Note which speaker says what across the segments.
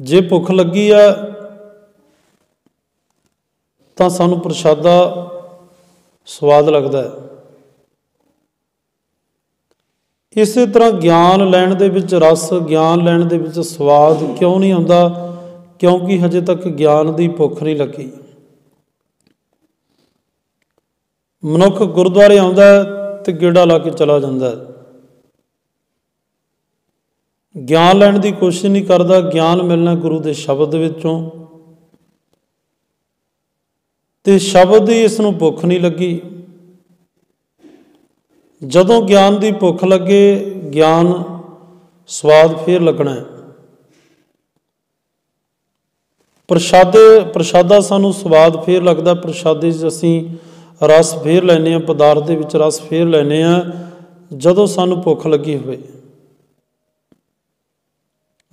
Speaker 1: ਜੇ ਭੁੱਖ ਲੱਗੀ ਆ, ਤਾਂ ਸਾਨੂੰ ਪ੍ਰਸ਼ਾਦਾ ਸਵਾਦ ਲੱਗਦਾ ਹੈ। ਇਸੇ ਤਰ੍ਹਾਂ ਗਿਆਨ ਲੈਣ ਦੇ ਵਿੱਚ ਰਸ, ਗਿਆਨ ਲੈਣ ਦੇ ਵਿੱਚ ਸਵਾਦ ਕਿਉਂ ਨਹੀਂ ਆਉਂਦਾ? ਕਿਉਂਕਿ ਹਜੇ ਤੱਕ ਗਿਆਨ ਦੀ ਭੁੱਖ ਨਹੀਂ ਲੱਗੀ। ਮਨੁੱਖ ਗੁਰਦੁਆਰੇ ਆਉਂਦਾ ਹੈ ਤੇ ਗੇੜਾ ਲਾ ਕੇ ਚਲਾ ਜਾਂਦਾ ਹੈ। ਗਿਆਨ ਲੈਣ ਦੀ ਕੋਸ਼ਿਸ਼ ਨਹੀਂ ਕਰਦਾ, ਗਿਆਨ ਮਿਲਣਾ ਗੁਰੂ ਦੇ ਸ਼ਬਦ ਵਿੱਚੋਂ। ਤੇ ਸ਼ਬਦ ਦੀ ਇਸ ਨੂੰ ਭੁੱਖ ਨਹੀਂ ਲੱਗੀ। ਜਦੋਂ ਗਿਆਨ ਦੀ ਭੁੱਖ ਲੱਗੇ, ਗਿਆਨ ਸਵਾਦ ਫੇਰ ਲੱਗਣਾ ਹੈ। ਪ੍ਰਸ਼ਾਦੇ, ਪ੍ਰਸ਼ਾਦਾ ਸਾਨੂੰ ਸਵਾਦ ਫੇਰ ਲੱਗਦਾ, ਪ੍ਰਸ਼ਾਦੇ 'ਚ ਅਸੀਂ ਰਸ ਫੇਰ ਲੈਨੇ ਆ ਪਦਾਰਥ ਦੇ ਵਿੱਚ ਰਸ ਫੇਰ ਲੈਨੇ ਆ ਜਦੋਂ ਸਾਨੂੰ ਭੁੱਖ ਲੱਗੀ ਹੋਵੇ।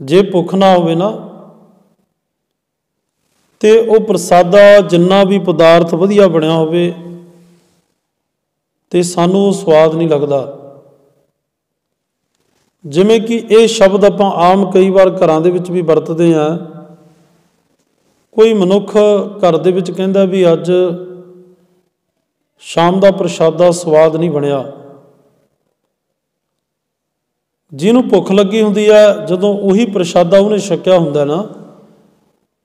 Speaker 1: ਜੇ ਭੁੱਖ ਨਾ ਹੋਵੇ ਨਾ, ਤੇ ਉਹ ਪ੍ਰਸਾਦਾ ਜਿੰਨਾ ਵੀ ਪਦਾਰਥ ਵਧੀਆ ਬਣਿਆ ਹੋਵੇ, ਤੇ ਸਾਨੂੰ ਸਵਾਦ ਨਹੀਂ ਲੱਗਦਾ। ਜਿਵੇਂ ਕਿ ਇਹ ਸ਼ਬਦ ਆਪਾਂ ਆਮ ਕਈ ਵਾਰ ਘਰਾਂ ਦੇ ਵਿੱਚ ਵੀ ਵਰਤਦੇ ਆ ਕੋਈ ਮਨੁੱਖ ਘਰ ਦੇ ਵਿੱਚ ਕਹਿੰਦਾ ਵੀ ਅੱਜ ਸ਼ਾਮ ਦਾ ਪ੍ਰਸ਼ਾਦਾ ਸਵਾਦ ਨਹੀਂ ਬਣਿਆ। ਜਿਹਨੂੰ ਭੁੱਖ ਲੱਗੀ ਹੁੰਦੀ ਹੈ ਜਦੋਂ ਉਹੀ ਪ੍ਰਸ਼ਾਦਾ ਉਹਨੇ ਛਕਿਆ ਹੁੰਦਾ ਨਾ,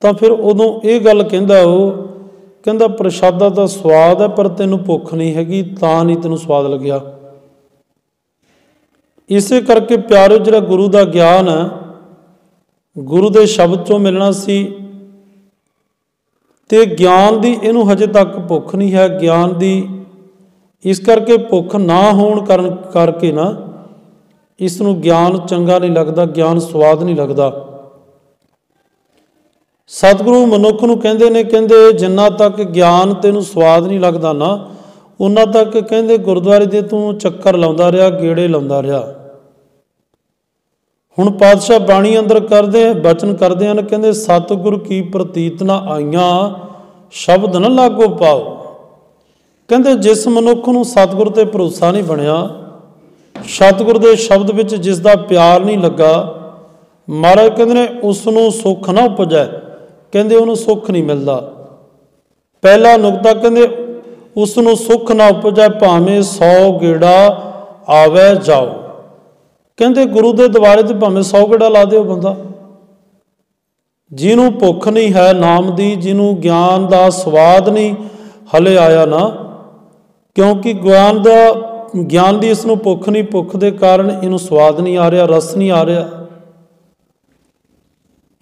Speaker 1: ਤਾਂ ਫਿਰ ਉਦੋਂ ਇਹ ਗੱਲ ਕਹਿੰਦਾ ਉਹ, ਕਹਿੰਦਾ ਪ੍ਰਸ਼ਾਦਾ ਤਾਂ ਸਵਾਦ ਹੈ, ਪਰ ਤੈਨੂੰ ਭੁੱਖ ਨਹੀਂ ਹੈਗੀ, ਤਾਂ ਨਹੀਂ ਤੈਨੂੰ ਸਵਾਦ ਲੱਗਿਆ। ਇਸੇ ਕਰਕੇ ਪਿਆਰੋ, ਜਿਹੜਾ ਗੁਰੂ ਦਾ ਗਿਆਨ ਹੈ, ਗੁਰੂ ਦੇ ਸ਼ਬਦ ਚੋਂ ਮਿਲਣਾ ਸੀ, ਤੇ ਗਿਆਨ ਦੀ ਇਹਨੂੰ ਹਜੇ ਤੱਕ ਭੁੱਖ ਨਹੀਂ ਹੈ, ਗਿਆਨ ਦੀ ਇਸ ਕਰਕੇ ਭੁੱਖ ਨਾ ਹੋਣ ਕਰਨ ਕਰਕੇ ਨਾ ਇਸ ਨੂੰ ਗਿਆਨ ਚੰਗਾ ਨਹੀਂ ਲੱਗਦਾ, ਗਿਆਨ ਸਵਾਦ ਨਹੀਂ ਲੱਗਦਾ। ਸਤਿਗੁਰੂ ਮਨੁੱਖ ਨੂੰ ਕਹਿੰਦੇ ਨੇ, ਕਹਿੰਦੇ ਜਿੰਨਾ ਤੱਕ ਗਿਆਨ ਤੈਨੂੰ ਸਵਾਦ ਨਹੀਂ ਲੱਗਦਾ ਨਾ ਉਹਨਾਂ ਤੱਕ ਕਹਿੰਦੇ ਗੁਰਦੁਆਰੇ ਦੇ ਤੂੰ ਚੱਕਰ ਲਾਉਂਦਾ ਰਿਹਾ, ਗੇੜੇ ਲਾਉਂਦਾ ਰਿਹਾ। ਹੁਣ ਪਾਤਸ਼ਾਹ ਬਾਣੀ ਅੰਦਰ ਕਰਦੇ, ਬਚਨ ਕਰਦੇ ਹਨ, ਕਹਿੰਦੇ ਸਤਿਗੁਰ ਕੀ ਪ੍ਰਤੀਤ ਨਾ ਆਈਆਂ, ਸ਼ਬਦ ਨਾ ਲਾਗੋ ਪਾਓ। ਕਹਿੰਦੇ ਜਿਸ ਮਨੁੱਖ ਨੂੰ ਸਤਿਗੁਰ ਤੇ ਭਰੋਸਾ ਨਹੀਂ ਬਣਿਆ ਸਤਿਗੁਰ ਦੇ ਸ਼ਬਦ ਵਿੱਚ ਜਿਸ ਦਾ ਪਿਆਰ ਨਹੀਂ ਲੱਗਾ, ਮਹਾਰਾਜ ਕਹਿੰਦੇ ਨੇ ਉਸ ਨੂੰ ਸੁੱਖ ਨਾ ਉਪਜੈ। ਕਹਿੰਦੇ ਉਹਨੂੰ ਸੁੱਖ ਨਹੀਂ ਮਿਲਦਾ। ਪਹਿਲਾ ਨੁਕਤਾ ਕਹਿੰਦੇ ਉਸ ਨੂੰ ਸੁੱਖ ਨਾ ਉਪਜੈ, ਭਾਵੇਂ 100 ਗੇੜਾ ਆਵੇ ਜਾਓ। ਕਹਿੰਦੇ ਗੁਰੂ ਦੇ ਦਵਾਰੇ ਤੇ ਭਾਵੇਂ 100 ਗੇੜਾ ਲਾ ਦਿਓ ਬੰਦਾ। ਜਿਹਨੂੰ ਭੁੱਖ ਨਹੀਂ ਹੈ ਨਾਮ ਦੀ, ਜਿਹਨੂੰ ਗਿਆਨ ਦਾ ਸਵਾਦ ਨਹੀਂ, ਹਲੇ ਆਇਆ ਨਾ। ਕਿਉਂਕਿ ਗਿਆਨ ਦਾ ਗਿਆਨ ਦੀ ਇਸ ਨੂੰ ਭੁੱਖ ਨਹੀਂ, ਭੁੱਖ ਦੇ ਕਾਰਨ ਇਹਨੂੰ ਸਵਾਦ ਨਹੀਂ ਆ ਰਿਹਾ, ਰਸ ਨਹੀਂ ਆ ਰਿਹਾ।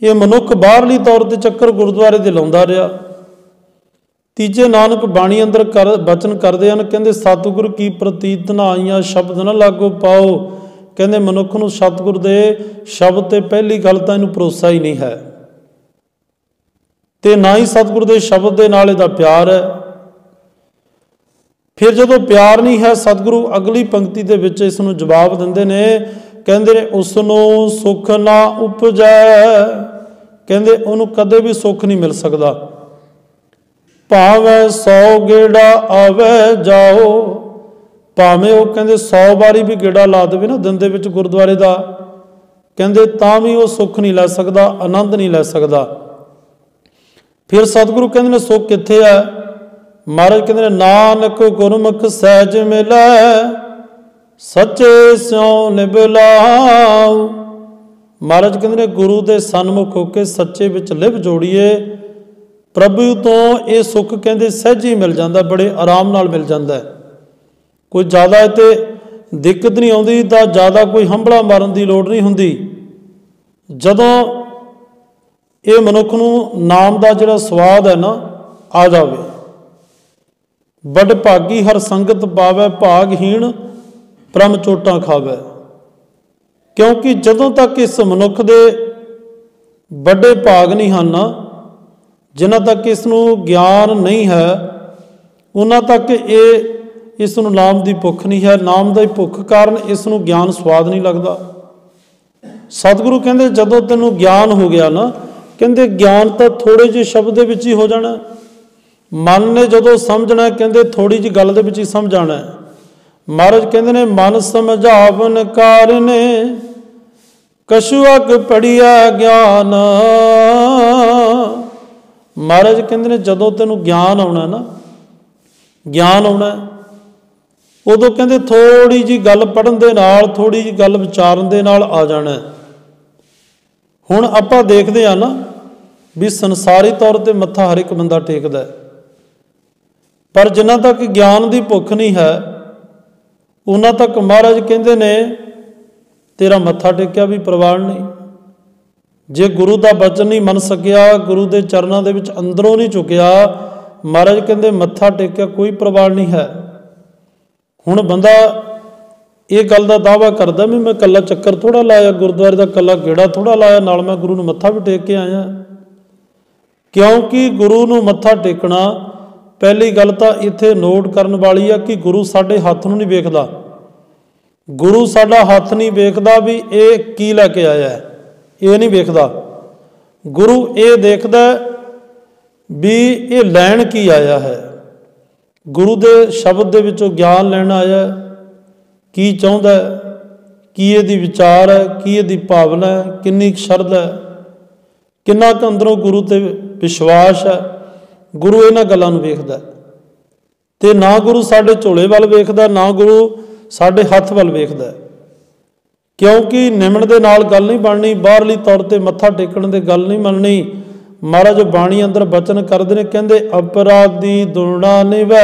Speaker 1: ਇਹ ਮਨੁੱਖ ਬਾਹਰਲੀ ਤੌਰ ਤੇ ਚੱਕਰ ਗੁਰਦੁਆਰੇ ਦੇ ਲਾਉਂਦਾ ਰਿਹਾ। ਤੀਜੇ ਨਾਨਕ ਬਾਣੀ ਅੰਦਰ ਕਰ, ਬਚਨ ਕਰਦੇ ਹਨ, ਕਹਿੰਦੇ, ਸਤਿਗੁਰ ਕੀ ਪ੍ਰਤੀਤ ਨਾ ਆਈਆਂ ਸ਼ਬਦ ਨਾ ਲਾਗੋ ਪਾਓ। ਕਹਿੰਦੇ, ਮਨੁੱਖ ਨੂੰ ਸਤਿਗੁਰ ਦੇ ਸ਼ਬਦ ਤੇ ਪਹਿਲੀ ਗੱਲ ਤਾਂ ਇਹਨੂੰ ਭਰੋਸਾ ਹੀ ਨਹੀਂ ਹੈ। ਤੇ ਨਾ ਹੀ ਸਤਿਗੁਰ ਦੇ ਸ਼ਬਦ ਦੇ ਨਾਲ ਇਹਦਾ ਪਿਆਰ ਹੈ। ਫਿਰ ਜਦੋਂ ਪਿਆਰ ਨਹੀਂ ਹੈ, ਸਤਿਗੁਰੂ ਅਗਲੀ ਪੰਕਤੀ ਦੇ ਵਿੱਚ ਇਸ ਨੂੰ ਜਵਾਬ ਦਿੰਦੇ ਨੇ, ਕਹਿੰਦੇ ਨੇ ਉਸ ਨੂੰ ਸੁੱਖ ਨਾ ਉਪਜੈ। ਕਹਿੰਦੇ, ਉਹਨੂੰ ਕਦੇ ਵੀ ਸੁੱਖ ਨਹੀਂ ਮਿਲ ਸਕਦਾ। ਭਾਵੇਂ 100 ਗੇੜਾ ਆਵੇ, ਜਾਓ। ਭਾਵੇਂ ਉਹ ਕਹਿੰਦੇ 100 ਵਾਰੀ ਵੀ ਗੇੜਾ ਲਾ ਦੇਵੇ ਨਾ, ਦਿਨ ਦੇ ਵਿੱਚ ਗੁਰਦੁਆਰੇ ਦਾ। ਕਹਿੰਦੇ, ਤਾਂ ਵੀ ਉਹ ਸੁੱਖ ਨਹੀਂ ਲੈ ਸਕਦਾ, ਆਨੰਦ ਨਹੀਂ ਲੈ ਸਕਦਾ। ਫਿਰ ਸਤਿਗੁਰੂ ਕਹਿੰਦੇ ਨੇ, ਸੁੱਖ ਕਿੱਥੇ ਹੈ? ਮਹਾਰਾਜ ਕਹਿੰਦੇ ਨੇ, ਨਾਨਕ ਗੁਰਮੁਖ ਸਹਿਜ ਮਿਲੈ, ਸੱਚੇ ਸਿਉ ਨਿਬਲਾਉ ਮਹਾਰਾਜ ਕਹਿੰਦੇ ਨੇ, ਗੁਰੂ ਦੇ ਸਨਮੁਖ ਹੋ ਕੇ ਸੱਚੇ ਵਿੱਚ ਲਿਵ ਜੋੜੀਏ। ਪ੍ਰਭੂ ਤੋਂ ਇਹ ਸੁੱਖ ਕਹਿੰਦੇ ਸਹਿਜ ਹੀ ਮਿਲ ਜਾਂਦਾ, ਬੜੇ ਆਰਾਮ ਨਾਲ ਮਿਲ ਜਾਂਦਾ ਕੋਈ ਜ਼ਿਆਦਾ ਇਤੇ ਦਿੱਕਤ ਨਹੀਂ ਆਉਂਦੀ, ਤਾਂ ਜ਼ਿਆਦਾ ਕੋਈ ਹੰਬਲਾ ਮਾਰਨ ਦੀ ਲੋੜ ਨਹੀਂ ਹੁੰਦੀ। ਜਦੋਂ ਇਹ ਮਨੁੱਖ ਨੂੰ ਨਾਮ ਦਾ ਜਿਹੜਾ ਸਵਾਦ ਹੈ ਨਾ, ਆ ਜਾਵੇ। ਵੱਡ ਭਾਗੀ ਹਰ ਸੰਗਤ ਪਾਵੇ ਭਾਗਹੀਣ, ਪ੍ਰਮ ਚੋਟਾਂ ਖਾਵੇ। ਕਿਉਂਕਿ ਜਦੋਂ ਤੱਕ ਇਸ ਮਨੁੱਖ ਦੇ ਵੱਡੇ ਭਾਗ ਨਹੀਂ ਹਨ ਜਿਨ੍ਹਾਂ ਤੱਕ ਇਸ ਨੂੰ ਗਿਆਨ ਨਹੀਂ ਹੈ, ਉਹਨਾਂ ਤੱਕ ਇਹ ਇਸ ਨੂੰ ਨਾਮ ਦੀ ਭੁੱਖ ਨਹੀਂ ਹੈ। ਨਾਮ ਦਾ ਹੀ ਭੁੱਖ ਕਾਰਨ ਇਸ ਨੂੰ ਗਿਆਨ ਸਵਾਦ ਨਹੀਂ ਲੱਗਦਾ। ਸਤਿਗੁਰੂ ਕਹਿੰਦੇ, ਜਦੋਂ ਤੈਨੂੰ ਗਿਆਨ ਹੋ ਗਿਆ ਨਾ, ਕਹਿੰਦੇ ਗਿਆਨ ਤਾਂ ਥੋੜੇ ਜਿਹੇ ਸ਼ਬਦ ਦੇ ਵਿੱਚ ਹੀ ਹੋ ਜਾਣਾ। ਮਨ ਨੇ ਜਦੋਂ ਸਮਝਣਾ ਕਹਿੰਦੇ ਥੋੜੀ ਜਿਹੀ ਗੱਲ ਦੇ ਵਿੱਚ ਹੀ ਸਮਝਾਣਾ ਮਹਾਰਾਜ ਕਹਿੰਦੇ ਨੇ, ਮਨ ਸਮਝਾਵਨ ਕਾਰਨੇ ਕਸ਼ੂਅਕ ਪੜਿਆ ਗਿਆਨ। ਮਹਾਰਾਜ ਕਹਿੰਦੇ ਨੇ, ਜਦੋਂ ਤੈਨੂੰ ਗਿਆਨ ਆਉਣਾ ਨਾ, ਗਿਆਨ ਆਉਣਾ ਉਦੋਂ ਕਹਿੰਦੇ ਥੋੜੀ ਜੀ ਗੱਲ ਪੜਨ ਦੇ ਨਾਲ ਥੋੜੀ ਜੀ ਗੱਲ ਵਿਚਾਰਨ ਦੇ ਨਾਲ ਆ ਜਾਣਾ ਹੁਣ ਆਪਾਂ ਦੇਖਦੇ ਆ ਨਾ, ਵੀ ਸੰਸਾਰੀ ਤੌਰ ਤੇ ਮੱਥਾ ਹਰ ਇੱਕ ਬੰਦਾ ਟੇਕਦਾ ਪਰ ਜਿਨ੍ਹਾਂ ਤੱਕ ਗਿਆਨ ਦੀ ਭੁੱਖ ਨਹੀਂ ਹੈ, ਉਹਨਾਂ ਤੱਕ ਮਹਾਰਾਜ ਕਹਿੰਦੇ ਨੇ, ਤੇਰਾ ਮੱਥਾ ਟੇਕਿਆ ਵੀ ਪ੍ਰਵਾਨ ਨਹੀਂ। ਜੇ ਗੁਰੂ ਦਾ ਬਚਨ ਨਹੀਂ ਮੰਨ ਸਕਿਆ, ਗੁਰੂ ਦੇ ਚਰਨਾਂ ਦੇ ਵਿੱਚ ਅੰਦਰੋਂ ਨਹੀਂ ਝੁਕਿਆ, ਮਹਾਰਾਜ ਕਹਿੰਦੇ ਮੱਥਾ ਟੇਕਿਆ ਕੋਈ ਪ੍ਰਵਾਨ ਨਹੀਂ ਹੈ। ਹੁਣ ਬੰਦਾ ਇਹ ਗੱਲ ਦਾ ਦਾਵਾ ਕਰਦਾ ਵੀ ਮੈਂ ਕੱਲਾ ਚੱਕਰ ਥੋੜਾ ਲਾਇਆ, ਗੁਰਦੁਆਰੇ ਦਾ ਕੱਲਾ ਗੇੜਾ ਥੋੜਾ ਲਾਇਆ, ਨਾਲ ਮੈਂ ਗੁਰੂ ਨੂੰ ਮੱਥਾ ਵੀ ਟੇਕ ਕੇ ਆਇਆ। ਕਿਉਂਕਿ ਗੁਰੂ ਨੂੰ ਮੱਥਾ ਟੇਕਣਾ ਪਹਿਲੀ ਗੱਲ ਤਾਂ ਇੱਥੇ ਨੋਟ ਕਰਨ ਵਾਲੀ ਆ ਕਿ ਗੁਰੂ ਸਾਡੇ ਹੱਥ ਨੂੰ ਨਹੀਂ ਵੇਖਦਾ। ਗੁਰੂ ਸਾਡਾ ਹੱਥ ਨਹੀਂ ਵੇਖਦਾ ਵੀ ਇਹ ਕੀ ਲੈ ਕੇ ਆਇਆ ਹੈ। ਇਹ ਨਹੀਂ ਵੇਖਦਾ। ਗੁਰੂ ਇਹ ਦੇਖਦਾ ਵੀ ਇਹ ਲੈਣ ਕੀ ਆਇਆ ਹੈ। ਗੁਰੂ ਦੇ ਸ਼ਬਦ ਦੇ ਵਿੱਚੋਂ ਗਿਆਨ ਲੈਣ ਆਇਆ ਕੀ ਚਾਹੁੰਦਾ ਕੀ ਇਹਦੀ ਵਿਚਾਰ ਹੈ? ਕੀ ਇਹਦੀ ਭਾਵਨਾ ਹੈ? ਕਿੰਨੀ ਸ਼ਰਧਾ ਹੈ? ਕਿੰਨਾ ਕੁ ਅੰਦਰੋਂ ਗੁਰੂ ਤੇ ਵਿਸ਼ਵਾਸ ਹੈ? ਗੁਰੂ ਇਹਨਾਂ ਗੱਲਾਂ ਨੂੰ ਵੇਖਦਾ ਤੇ ਨਾ ਗੁਰੂ ਸਾਡੇ ਝੋਲੇ ਵੱਲ ਵੇਖਦਾ, ਨਾ ਗੁਰੂ ਸਾਡੇ ਹੱਥ ਵੱਲ ਵੇਖਦਾ ਕਿਉਂਕਿ ਨਿਮਣ ਦੇ ਨਾਲ ਗੱਲ ਨਹੀਂ ਬਣਨੀ, ਬਾਹਰਲੀ ਤੌਰ ਤੇ ਮੱਥਾ ਟੇਕਣ ਦੇ ਗੱਲ ਨਹੀਂ ਮੰਨਣੀ। ਮਹਾਰਾਜ ਬਾਣੀ ਅੰਦਰ ਬਚਨ ਕਰਦੇ ਨੇ, ਕਹਿੰਦੇ, ਅਪਰਾਧੀ ਦੁਰਣਾ ਨਿਵੈ,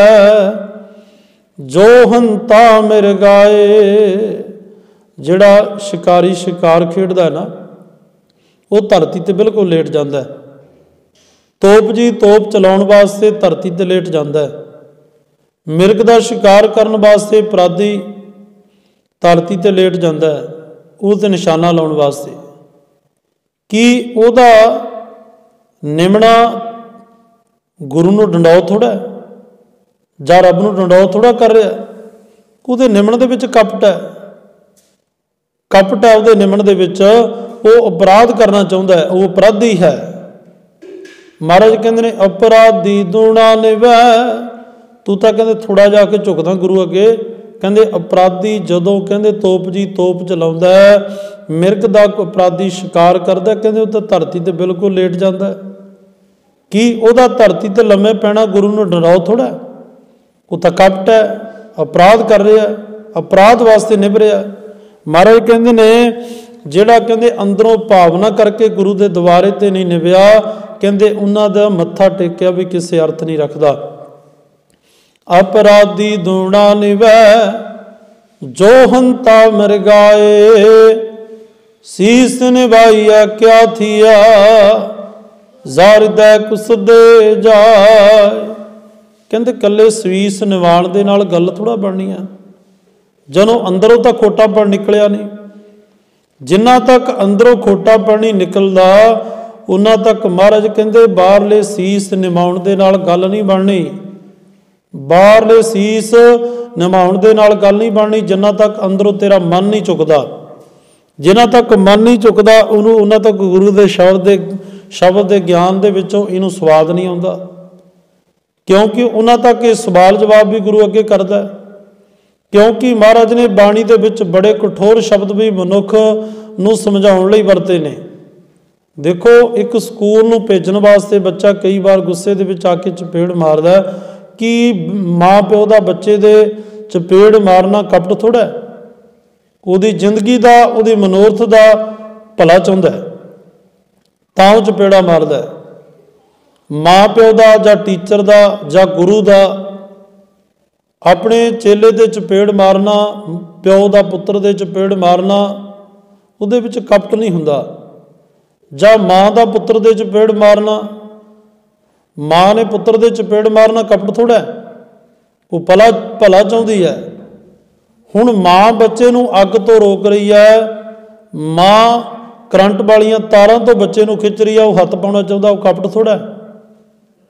Speaker 1: ਜੋ ਹੰਤਾ ਮਿਰ ਗਾਏ। ਜਿਹੜਾ ਸ਼ਿਕਾਰੀ ਸ਼ਿਕਾਰ ਖੇਡਦਾ ਹੈ ਨਾ, ਉਹ ਧਰਤੀ ਤੇ ਬਿਲਕੁਲ ਲੇਟ ਜਾਂਦਾ ਹੈ। ਤੋਪ ਜੀ ਤੋਪ ਚਲਾਉਣ ਵਾਸਤੇ ਧਰਤੀ ਤੇ ਲੇਟ ਜਾਂਦਾ ਹੈ। ਮਿਰਗ ਦਾ ਸ਼ਿਕਾਰ ਕਰਨ ਵਾਸਤੇ ਅਪਰਾਧੀ ਧਰਤੀ ਤੇ ਲੇਟ ਜਾਂਦਾ ਹੈ, ਉਸ ਤੇ ਨਿਸ਼ਾਨਾ ਲਾਉਣ ਵਾਸਤੇ। ਕੀ ਉਹਦਾ ਨਿਮਣਾ ਗੁਰੂ ਨੂੰ ਡੰਡਾਓ ਥੋੜਾ ਜਾਂ ਰੱਬ ਨੂੰ ਡੰਡਾਓ ਥੋੜਾ ਕਰ ਰਿਹਾ ਉਹਦੇ ਨਿਮਣ ਦੇ ਵਿੱਚ ਕਪਟ ਹੈ। ਕਪਟ ਹੈ, ਉਹਦੇ ਨਿਮਣ ਦੇ ਵਿੱਚ ਉਹ ਅਪਰਾਧ ਕਰਨਾ ਚਾਹੁੰਦਾ ਹੈ, ਉਹ ਅਪਰਾਧੀ ਹੈ। ਮਹਾਰਾਜ ਕਹਿੰਦੇ ਨੇ, ਅਪਰਾਧੀ ਦੂਣਾ ਨਿਵੈ ਤੂੰ ਤਾਂ ਕਹਿੰਦੇ ਥੋੜਾ ਜਾ ਕੇ ਝੁਕਦਾ ਗੁਰੂ ਅੱਗੇ। ਕਹਿੰਦੇ, ਅਪਰਾਧੀ ਜਦੋਂ ਕਹਿੰਦੇ ਤੋਪ ਜੀ ਤੋਪ ਚਲਾਉਂਦਾ ਮਿਰਕ ਦਾ ਅਪਰਾਧੀ ਸ਼ਿਕਾਰ ਕਰਦਾ ਕਹਿੰਦੇ, ਉਹ ਤਾਂ ਧਰਤੀ ਤੇ ਬਿਲਕੁਲ ਲੇਟ ਜਾਂਦਾ ਕੀ ਉਹਦਾ ਧਰਤੀ ਤੇ ਲੰਮੇ ਪੈਣਾ ਗੁਰੂ ਨੂੰ ਡਰਾਓ ਥੋੜਾ ਉਹ ਤਾਂ ਕਪਟ ਹੈ, ਅਪਰਾਧ ਕਰ ਰਿਹਾ ਅਪਰਾਧ ਵਾਸਤੇ ਨਿਭ ਰਿਹਾ ਮਹਾਰਾਜ ਕਹਿੰਦੇ ਨੇ ਜਿਹੜਾ ਕਹਿੰਦੇ ਅੰਦਰੋਂ ਭਾਵਨਾ ਕਰਕੇ ਗੁਰੂ ਦੇ ਦਵਾਰੇ ਤੇ ਨਹੀਂ ਨਿਭਿਆ ਕਹਿੰਦੇ ਉਹਨਾਂ ਦਾ ਮੱਥਾ ਟੇਕਿਆ ਵੀ ਕਿਸੇ ਅਰਥ ਨਹੀਂ ਰੱਖਦਾ। ਅਪਰਾਧੀ ਦੂਣਾ ਨਿਵੈ, ਜੋ ਹੰਤਾ ਮਰ ਸੀਸ ਨਿਵਾਈਆ ਕਿਆ ਥੀਆ ਜ਼ਰਦੈ ਕੁਸਦੇ ਜਾਏ। ਕਹਿੰਦੇ ਕੱਲੇ ਸਵੀਸ ਨਿਵਾਣ ਦੇ ਨਾਲ ਗੱਲ ਥੋੜਾ ਬਣਨੀ ਆ। ਜਦੋਂ ਅੰਦਰੋਂ ਤਾਂ ਖੋਟਾਪਣ ਨਿਕਲਿਆ ਨਹੀਂ। ਜਿੰਨਾ ਤੱਕ ਅੰਦਰੋਂ ਖੋਟਾ ਪਾਣੀ ਨਿਕਲਦਾ, ਉਹਨਾਂ ਤੱਕ ਮਹਾਰਾਜ ਕਹਿੰਦੇ, ਬਾਹਰਲੇ ਸੀਸ ਨਿਮਾਉਣ ਦੇ ਨਾਲ ਗੱਲ ਨਹੀਂ ਬਣਨੀ। ਬਾਹਰਲੇ ਸੀਸ ਨਿਮਾਉਣ ਦੇ ਨਾਲ ਗੱਲ ਨਹੀਂ ਬਣਨੀ ਜਿੰਨਾ ਤੱਕ ਅੰਦਰੋਂ ਤੇਰਾ ਮਨ ਨਹੀਂ ਝੁਕਦਾ। ਜਿੰਨਾ ਤੱਕ ਮਨ ਨਹੀਂ ਝੁਕਦਾ, ਉਹਨੂੰ, ਉਹਨਾਂ ਤੱਕ ਗੁਰੂ ਦੇ ਸ਼ਬਦ ਦੇ ਸ਼ਬਦ ਦੇ ਗਿਆਨ ਦੇ ਵਿੱਚੋਂ ਇਹਨੂੰ ਸਵਾਦ ਨਹੀਂ ਆਉਂਦਾ। ਕਿਉਂਕਿ ਉਹਨਾਂ ਤੱਕ ਇਹ ਸਵਾਲ ਜਵਾਬ ਵੀ ਗੁਰੂ ਅੱਗੇ ਕਰਦਾ। ਕਿਉਂਕਿ ਮਹਾਰਾਜ ਨੇ ਬਾਣੀ ਦੇ ਵਿੱਚ ਬੜੇ ਕਠੋਰ ਸ਼ਬਦ ਵੀ ਮਨੁੱਖ ਨੂੰ ਸਮਝਾਉਣ ਲਈ ਵਰਤੇ ਨੇ। ਦੇਖੋ, ਇੱਕ ਸਕੂਲ ਨੂੰ ਭੇਜਣ ਵਾਸਤੇ ਬੱਚਾ ਕਈ ਵਾਰ ਗੁੱਸੇ ਦੇ ਵਿੱਚ ਆ ਕੇ ਚਪੇੜ ਮਾਰਦਾ ਕਿ ਮਾਂ ਪਿਓ ਦਾ ਬੱਚੇ ਦੇ ਚਪੇੜ ਮਾਰਨਾ ਕਪਟ ਥੋੜਾ ਉਹਦੀ ਜ਼ਿੰਦਗੀ ਦਾ, ਉਹਦੀ ਮਨੋਰਥ ਦਾ ਭਲਾ ਚਾਹੁੰਦਾ ਤਾਂ ਉਹ ਚਪੇੜਾ ਮਾਰਦਾ ਮਾਂ ਪਿਓ ਦਾ ਜਾਂ ਟੀਚਰ ਦਾ ਜਾਂ ਗੁਰੂ ਦਾ ਆਪਣੇ ਚੇਲੇ ਦੇ ਚਪੇੜ ਮਾਰਨਾ, ਪਿਓ ਦਾ ਪੁੱਤਰ ਦੇ ਚਪੇੜ ਮਾਰਨਾ, ਉਹਦੇ ਵਿੱਚ ਕਪਟ ਨਹੀਂ ਹੁੰਦਾ। ਜਾਂ ਮਾਂ ਦਾ ਪੁੱਤਰ ਦੇ ਚਪੇੜ ਮਾਰਨਾ, ਮਾਂ ਨੇ ਪੁੱਤਰ ਦੇ ਚਪੇੜ ਮਾਰਨਾ ਕਪਟ ਥੋੜਾ ਉਹ ਭਲਾ ਭਲਾ ਚਾਹੁੰਦੀ ਹੈ। ਹੁਣ ਮਾਂ ਬੱਚੇ ਨੂੰ ਅੱਗ ਤੋਂ ਰੋਕ ਰਹੀ ਹੈ। ਮਾਂ ਕਰੰਟ ਵਾਲੀਆਂ ਤਾਰਾਂ ਤੋਂ ਬੱਚੇ ਨੂੰ ਖਿੱਚ ਰਹੀ ਹੈ। ਉਹ ਹੱਥ ਪਾਉਣਾ ਚਾਹੁੰਦਾ, ਉਹ ਕਪਟ ਥੋੜਾ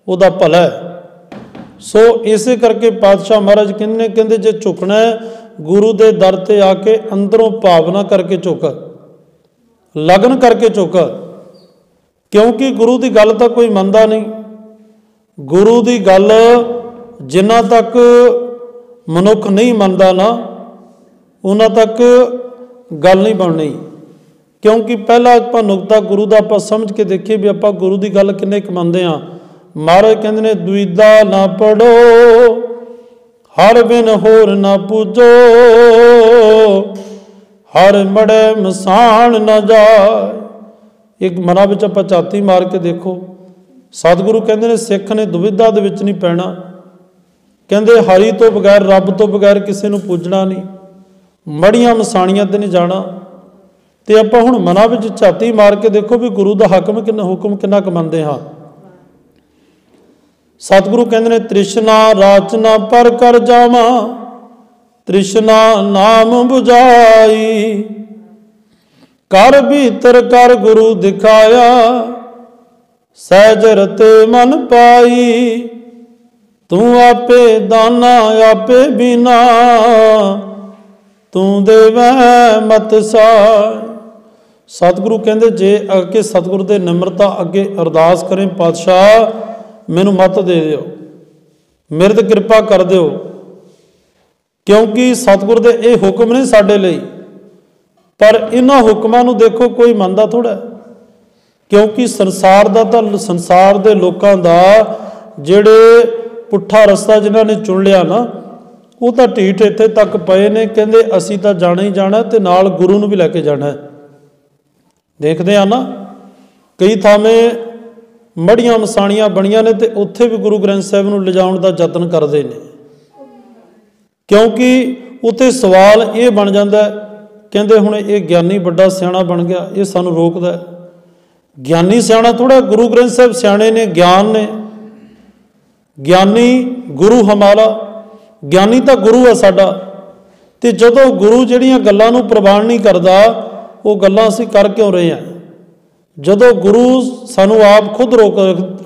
Speaker 1: ਉਹਦਾ ਭਲਾ ਹੈ। ਸੋ ਇਸੇ ਕਰਕੇ ਪਾਤਸ਼ਾਹ ਮਹਾਰਾਜ ਕਹਿੰਦੇ ਨੇ ਕਹਿੰਦੇ ਜੇ ਝੁਕਣਾ ਹੈ, ਗੁਰੂ ਦੇ ਦਰ ਤੇ ਆ ਕੇ ਅੰਦਰੋਂ ਭਾਵਨਾ ਕਰਕੇ ਝੁਕ, ਲਗਨ ਕਰਕੇ ਝੁਕ। ਕਿਉਂਕਿ ਗੁਰੂ ਦੀ ਗੱਲ ਤਾਂ ਕੋਈ ਮੰਨਦਾ ਨਹੀਂ। ਗੁਰੂ ਦੀ ਗੱਲ ਜਿੰਨਾ ਤੱਕ ਮਨੁੱਖ ਨਹੀਂ ਮੰਨਦਾ ਨਾ, ਉਹਨਾਂ ਤੱਕ ਗੱਲ ਨਹੀਂ ਬਣਨੀ। ਕਿਉਂਕਿ ਪਹਿਲਾਂ ਆਪਾਂ ਨੁਕਤਾ ਗੁਰੂ ਦਾ ਆਪਾਂ ਸਮਝ ਕੇ ਦੇਖੀਏ ਵੀ ਆਪਾਂ ਗੁਰੂ ਦੀ ਗੱਲ ਕਿੰਨੇ ਕੁ ਮੰਨਦੇ ਆ ਮਹਾਰਾਜ ਕਹਿੰਦੇ ਨੇ ਦੁਇਦਾ ਨਾ ਪੜੋ, ਹਰ ਬਿਨ ਹੋਰ ਨਾ ਪੂਜੋ, ਹਰ ਮੜੇ ਮਸਾਨ ਨਾ ਜਾਏ। ਇੱਕ ਮਨਾਂ ਵਿੱਚ ਆਪਾਂ ਚਾਤੀ ਮਾਰ ਕੇ ਦੇਖੋ, ਸਤਿਗੁਰੂ ਕਹਿੰਦੇ ਨੇ, ਸਿੱਖ ਨੇ ਦੁਵਿਧਾ ਦੇ ਵਿੱਚ ਨਹੀਂ ਪੈਣਾ। ਕਹਿੰਦੇ, ਹਰੀ ਤੋਂ ਬਗੈਰ, ਰੱਬ ਤੋਂ ਬਗੈਰ ਕਿਸੇ ਨੂੰ ਪੂਜਣਾ ਨਹੀਂ। ਮੜੀਆਂ ਮਸਾਣੀਆਂ ਤੇ ਨਹੀਂ ਜਾਣਾ। ਤੇ ਆਪਾਂ ਹੁਣ ਮਨਾਂ ਵਿੱਚ ਝਾਤੀ ਮਾਰ ਕੇ ਦੇਖੋ ਵੀ ਗੁਰੂ ਦਾ ਹਕਮ ਕਿੰਨਾ, ਹੁਕਮ ਕਿੰਨਾ ਕੁ ਮੰਨਦੇ ਹਾਂ। ਸਤਿਗੁਰੂ ਕਹਿੰਦੇ ਨੇ, ਤ੍ਰਿਸ਼ਨਾ ਰਾਚਨਾ ਪਰ ਕਰ ਜਾਵਾਂ, ਤ੍ਰਿਸ਼ਨਾ ਨਾਮ 부ਝਾਈ ਕਰ ਭੀਤਰ ਕਰ ਗੁਰੂ ਦਿਖਾਇਆ, ਸਹਿਜ ਰਤੇ ਮਨ ਪਾਈ। ਤੂੰ ਆਪੇ ਦਾਨਾ, ਆਪੇ ਬਿਨਾ, ਤੂੰ ਦੇਵੈ ਮਤ ਸਾਈ ਸਤਿਗੁਰੂ ਕਹਿੰਦੇ, ਜੇ ਅੱਗੇ ਸਤਿਗੁਰੂ ਦੇ ਨਿਮਰਤਾ ਅੱਗੇ ਅਰਦਾਸ ਕਰੇ ਪਾਤਸ਼ਾਹ ਮੈਨੂੰ ਮਤ ਦੇ ਦਿਓ। ਮੇਰੇ ਤੇ ਕਿਰਪਾ ਕਰ ਦਿਓ। ਕਿਉਂਕਿ ਸਤਿਗੁਰ ਦੇ ਇਹ ਹੁਕਮ ਨੇ ਸਾਡੇ ਲਈ। ਪਰ ਇਹਨਾਂ ਹੁਕਮਾਂ ਨੂੰ ਦੇਖੋ, ਕੋਈ ਮੰਨਦਾ ਥੋੜਾ ਕਿਉਂਕਿ ਸੰਸਾਰ ਦਾ ਤਾਂ ਸੰਸਾਰ ਦੇ ਲੋਕਾਂ ਦਾ ਜਿਹੜੇ ਪੁੱਠਾ ਰਸਤਾ ਜਿਨ੍ਹਾਂ ਨੇ ਚੁਣ ਲਿਆ ਨਾ, ਉਹ ਤਾਂ ਢੀਠ ਇੱਥੇ ਤੱਕ ਪਏ ਨੇ, ਕਹਿੰਦੇ ਅਸੀਂ ਤਾਂ ਜਾਣਾ ਹੀ ਜਾਣਾ ਤੇ ਨਾਲ ਗੁਰੂ ਨੂੰ ਵੀ ਲੈ ਕੇ ਜਾਣਾ ਦੇਖਦੇ ਆ ਨਾ, ਕਈ ਥਾਵੇਂ ਮੜੀਆਂ ਮਸਾਣੀਆਂ ਬਣੀਆਂ ਨੇ ਤੇ ਉੱਥੇ ਵੀ ਗੁਰੂ ਗ੍ਰੰਥ ਸਾਹਿਬ ਨੂੰ ਲਿਜਾਉਣ ਦਾ ਯਤਨ ਕਰਦੇ ਨੇ। ਕਿਉਂਕਿ ਉੱਥੇ ਸਵਾਲ ਇਹ ਬਣ ਜਾਂਦਾ ਕਹਿੰਦੇ ਹੁਣ ਇਹ ਗਿਆਨੀ ਵੱਡਾ ਸਿਆਣਾ ਬਣ ਗਿਆ, ਇਹ ਸਾਨੂੰ ਰੋਕਦਾ ਗਿਆਨੀ ਸਿਆਣਾ ਥੋੜਾ ਗੁਰੂ ਗ੍ਰੰਥ ਸਾਹਿਬ ਸਿਆਣੇ ਨੇ, ਗਿਆਨ ਨੇ। ਗਿਆਨੀ ਗੁਰੂ ਹਮਾਰਾ ਗਿਆਨੀ ਤਾਂ ਗੁਰੂ ਆ ਸਾਡਾ। ਤੇ ਜਦੋਂ ਗੁਰੂ ਜਿਹੜੀਆਂ ਗੱਲਾਂ ਨੂੰ ਪ੍ਰਵਾਨ ਨਹੀਂ ਕਰਦਾ, ਉਹ ਗੱਲਾਂ ਅਸੀਂ ਕਰ ਕਿਉਂ ਰਹੇ ਹਾਂ? ਜਦੋਂ ਗੁਰੂ ਸਾਨੂੰ ਆਪ ਖੁਦ ਰੋਕ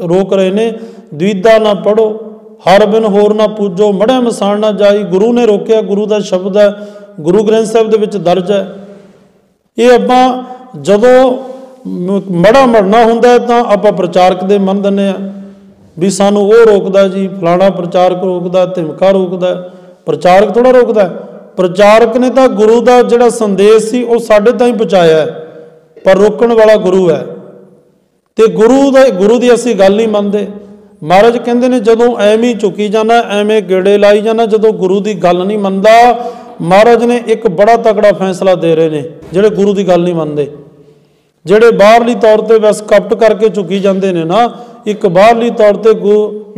Speaker 1: ਰੋਕ ਰਹੇ ਨੇ, ਦੀਦਾ ਨਾ ਪੜੋ ਹਰ ਬਿਨ ਹੋਰ ਨਾ ਪੂਜੋ ਮੜੇ ਮਸਾਣ ਨਾ ਜਾਈ, ਗੁਰੂ ਨੇ ਰੋਕਿਆ, ਗੁਰੂ ਦਾ ਸ਼ਬਦ ਹੈ, ਗੁਰੂ ਗ੍ਰੰਥ ਸਾਹਿਬ ਦੇ ਵਿੱਚ ਦਰਜ ਹੈ। ਇਹ ਆਪਾਂ ਜਦੋਂ ਮੜਾ ਮੜਨਾ ਹੁੰਦਾ ਤਾਂ ਆਪਾਂ ਪ੍ਰਚਾਰਕ ਦੇ ਮੰਨ ਦਿੰਨੇ ਆ ਵੀ ਸਾਨੂੰ ਉਹ ਰੋਕਦਾ ਜੀ, ਫਲਾਣਾ ਪ੍ਰਚਾਰਕ ਰੋਕਦਾ, ਧਿਮਕਾ ਰੋਕਦਾ ਪ੍ਰਚਾਰਕ ਥੋੜਾ ਰੋਕਦਾ ਪ੍ਰਚਾਰਕ ਨੇ ਤਾਂ ਗੁਰੂ ਦਾ ਜਿਹੜਾ ਸੰਦੇਸ਼ ਸੀ, ਉਹ ਸਾਡੇ ਤਾਈਂ ਪਹੁੰਚਾਇਆ ਪਰ ਰੋਕਣ ਵਾਲਾ ਗੁਰੂ ਹੈ। ਤੇ ਗੁਰੂ ਦਾ, ਗੁਰੂ ਦੀ ਅਸੀਂ ਗੱਲ ਨਹੀਂ ਮੰਨਦੇ। ਮਹਾਰਾਜ ਕਹਿੰਦੇ ਨੇ, ਜਦੋਂ ਐਵੇਂ ਹੀ ਝੁਕੀ ਜਾਣਾ ਐਵੇਂ ਗੇੜੇ ਲਾਈ ਜਾਣਾ ਜਦੋਂ ਗੁਰੂ ਦੀ ਗੱਲ ਨਹੀਂ ਮੰਨਦਾ, ਮਹਾਰਾਜ ਨੇ ਇੱਕ ਬੜਾ ਤਕੜਾ ਫੈਸਲਾ ਦੇ ਰਹੇ ਨੇ, ਜਿਹੜੇ ਗੁਰੂ ਦੀ ਗੱਲ ਨਹੀਂ ਮੰਨਦੇ। ਜਿਹੜੇ ਬਾਹਰਲੀ ਤੌਰ ਤੇ ਬਸ ਕਪਟ ਕਰਕੇ ਝੁਕੀ ਜਾਂਦੇ ਨੇ ਨਾ, ਇੱਕ ਬਾਹਰਲੀ ਤੌਰ ਤੇ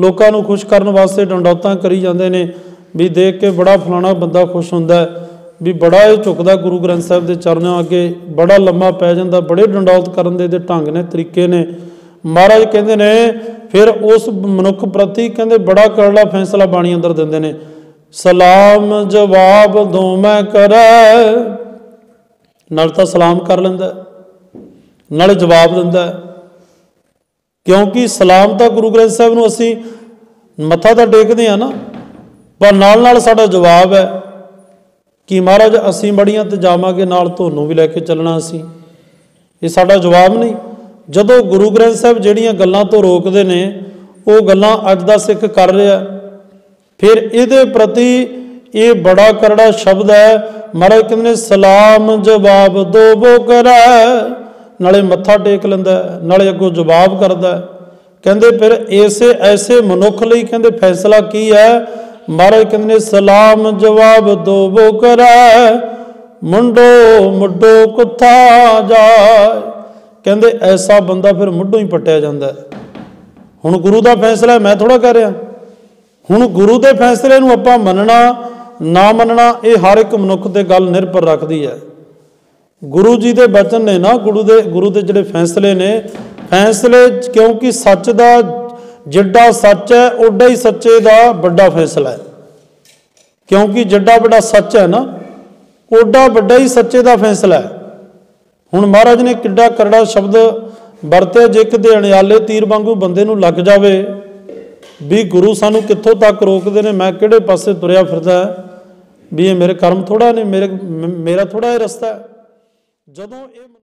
Speaker 1: ਲੋਕਾਂ ਨੂੰ ਖੁਸ਼ ਕਰਨ ਵਾਸਤੇ ਡੰਡੌਤਾਂ ਕਰੀ ਜਾਂਦੇ ਨੇ, ਵੀ ਦੇਖ ਕੇ ਬੜਾ ਫਲਾਣਾ ਬੰਦਾ ਖੁਸ਼ ਹੁੰਦਾ ਵੀ ਬੜਾ ਇਹ ਝੁਕਦਾ ਗੁਰੂ ਗ੍ਰੰਥ ਸਾਹਿਬ ਦੇ ਚਰਨਾਂ ਅੱਗੇ, ਬੜਾ ਲੰਮਾ ਪੈ ਜਾਂਦਾ, ਬੜੇ ਡੰਡੌਤ ਕਰਨ ਦੇ ਦੇ ਢੰਗ ਨੇ, ਤਰੀਕੇ ਨੇ। ਮਹਾਰਾਜ ਕਹਿੰਦੇ ਨੇ, ਫਿਰ ਉਸ ਮਨੁੱਖ ਪ੍ਰਤੀ ਕਹਿੰਦੇ ਬੜਾ ਕਰੜਾ ਫੈਸਲਾ ਬਾਣੀ ਅੰਦਰ ਦਿੰਦੇ ਨੇ। ਸਲਾਮ ਜਵਾਬ ਦੋ ਮੈਂ ਕਰੈ। ਨਾਲ ਤਾਂ ਸਲਾਮ ਕਰ ਲੈਂਦਾ, ਨਾਲ ਜਵਾਬ ਦਿੰਦਾ। ਕਿਉਂਕਿ ਸਲਾਮ ਤਾਂ ਗੁਰੂ ਗ੍ਰੰਥ ਸਾਹਿਬ ਨੂੰ ਅਸੀਂ ਮੱਥਾ ਤਾਂ ਟੇਕਦੇ ਆ ਨਾ, ਪਰ ਨਾਲ ਨਾਲ ਸਾਡਾ ਜਵਾਬ ਹੈ। ਕਿ ਮਹਾਰਾਜ, ਅਸੀਂ ਬੜੀਆਂ ਤੇ ਜਾਵਾਂਗੇ, ਨਾਲ ਤੁਹਾਨੂੰ ਵੀ ਲੈ ਕੇ ਚੱਲਣਾ ਅਸੀਂ। ਇਹ ਸਾਡਾ ਜਵਾਬ ਨਹੀਂ। ਜਦੋਂ ਗੁਰੂ ਗ੍ਰੰਥ ਸਾਹਿਬ ਜਿਹੜੀਆਂ ਗੱਲਾਂ ਤੋਂ ਰੋਕਦੇ ਨੇ, ਉਹ ਗੱਲਾਂ ਅੱਜ ਦਾ ਸਿੱਖ ਕਰ ਰਿਹਾ। ਫਿਰ ਇਹਦੇ ਪ੍ਰਤੀ ਇਹ ਬੜਾ ਕਰੜਾ ਸ਼ਬਦ ਹੈ, ਮਹਾਰਾਜ ਕਹਿੰਦੇ ਨੇ, ਸਲਾਮ ਜਵਾਬ ਦੋ ਬੋ ਕਰੈ ਨਾਲੇ ਮੱਥਾ ਟੇਕ ਲੈਂਦਾ ਨਾਲੇ ਅੱਗੋਂ ਜਵਾਬ ਕਰਦਾ ਕਹਿੰਦੇ ਫਿਰ ਐਸੇ ਐਸੇ ਮਨੁੱਖ ਲਈ ਕਹਿੰਦੇ ਫੈਸਲਾ ਕੀ ਹੈ? ਮਹਾਰਾਜ ਕਹਿੰਦੇ ਨੇ ਸਲਾਮ ਜਵਾਬ ਦੋ ਬੋ ਕਰੈ। ਮੁੰਡੋ ਮੁੱਢੋ ਕੁੱਥਾ ਜਾਏ। ਕਹਿੰਦੇ ਐਸਾ ਬੰਦਾ ਫਿਰ ਮੁੱਢੋਂ ਹੀ ਪਟਿਆ ਜਾਂਦਾ ਹੁਣ ਗੁਰੂ ਦਾ ਫੈਸਲਾ ਮੈਂ ਥੋੜਾ ਕਰ ਰਿਹਾ। ਹੁਣ ਗੁਰੂ ਦੇ ਫੈਸਲੇ ਨੂੰ ਆਪਾਂ ਮੰਨਣਾ, ਨਾ ਮੰਨਣਾ, ਇਹ ਹਰ ਇੱਕ ਮਨੁੱਖ ਤੇ ਗੱਲ ਨਿਰਭਰ ਰੱਖਦੀ ਹੈ। ਗੁਰੂ ਜੀ ਦੇ ਬਚਨ ਨੇ ਨਾ ਗੁਰੂ ਦੇ ਗੁਰੂ ਦੇ ਜਿਹੜੇ ਫੈਸਲੇ ਨੇ, ਫੈਸਲੇ ਕਿਉਂਕਿ ਸੱਚ ਦਾ ਜਿੱਡਾ ਸੱਚ ਹੈ, ਓਡਾ ਹੀ ਸੱਚੇ ਦਾ ਵੱਡਾ ਫੈਸਲਾ ਹੈ। ਕਿਉਂਕਿ ਜਿੱਡਾ ਵੱਡਾ ਸੱਚ ਹੈ ਨਾ, ਓਡਾ ਵੱਡਾ ਹੀ ਸੱਚੇ ਦਾ ਫੈਸਲਾ ਹੈ। ਹੁਣ ਮਹਾਰਾਜ ਨੇ ਕਿੱਡਾ ਕਰੜਾ ਸ਼ਬਦ ਵਰਤਿਆ, ਜੇ ਕਿਤੇ ਅਣਿਆਲੇ ਤੀਰ ਵਾਂਗੂ ਬੰਦੇ ਨੂੰ ਲੱਗ ਜਾਵੇ, ਵੀ ਗੁਰੂ ਸਾਨੂੰ ਕਿੱਥੋਂ ਤੱਕ ਰੋਕਦੇ ਨੇ, ਮੈਂ ਕਿਹੜੇ ਪਾਸੇ ਤੁਰਿਆ ਫਿਰਦਾ ਵੀ ਇਹ ਮੇਰੇ ਕਰਮ ਥੋੜਾ ਨੇ, ਮੇਰੇ, ਮੇਰਾ ਥੋੜਾ ਇਹ ਰਸਤਾ ਜਦੋਂ ਇਹ